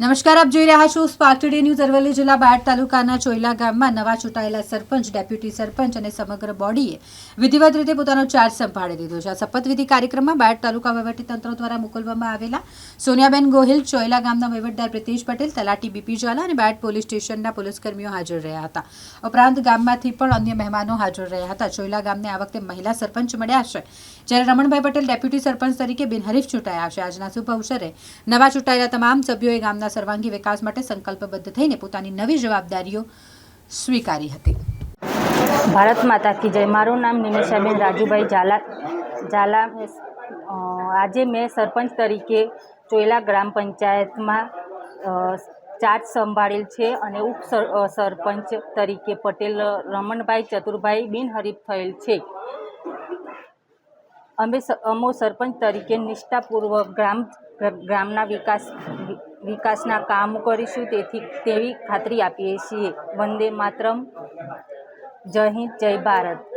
નમસ્કાર, આપ જોઈ રહ્યા છો સ્પાર્ક ટુડે ન્યૂઝ અરવલ્લી જિલ્લા બાયડ તાલુકાના ચોયલા ગામમાં નવા ચૂંટાયેલા સરપંચ, ડેપ્યુટી સરપંચ અને સમગ્ર બોડીએ વિધિવત રીતે પોતાનો ચાર્જ સંભાળી લીધો છે. આ શપથવિધિ કાર્યક્રમમાં બાયડ તાલુકા વહીવટીતંત્ર દ્વારા મોકલવામાં આવેલા સોનિયાબેન ગોહિલ, ચોયલા ગામના વહીવટદાર પ્રિતેશ પટેલ, તલાટી બીપી ઝાલા અને બાયડ પોલીસ સ્ટેશનના પોલીસકર્મીઓ હાજર રહ્યા હતા. ઉપરાંત ગામમાંથી પણ અન્ય મહેમાનો હાજર રહ્યા હતા. ચોયલા ગામને આ વખતે મહિલા સરપંચ મળ્યા છે. જ્યારે રમણભાઈ પટેલ ડેપ્યુટી સરપંચ તરીકે બિનહરીફ ચૂંટાયા છે. આજના શુભ અવસરે નવા ચૂંટાયેલા તમામ સભ્યોએ ગામના સર્વાંગી વિકાસ માટે સંકલ્પબદ્ધ થઈને પોતાની નવી જવાબદારીઓ સ્વીકારી હતી. ભારત માતા કી જય. મારું નામ નિમિષાબેન રાજુભાઈ ઝાલા ઝાલા. આજે મેં સરપંચ તરીકે ચોયલા ગ્રામ પંચાયતમાં ચાર્જ સંભાળેલ છે અને ઉપ સર સરપંચ તરીકે પટેલ, રમણભાઈ ચતુરભાઈ બિનહરીફ થયેલ છે. અમે અમો સરપંચ તરીકે નિષ્ઠાપૂર્વક ગ્રામ, ગ્રામના વિકાસ વિકાસના કામ કરીશું તેથી તેવી ખાતરી આપીએ છીએ. વંદે માતરમ. જય હિન્દ જય ભારત.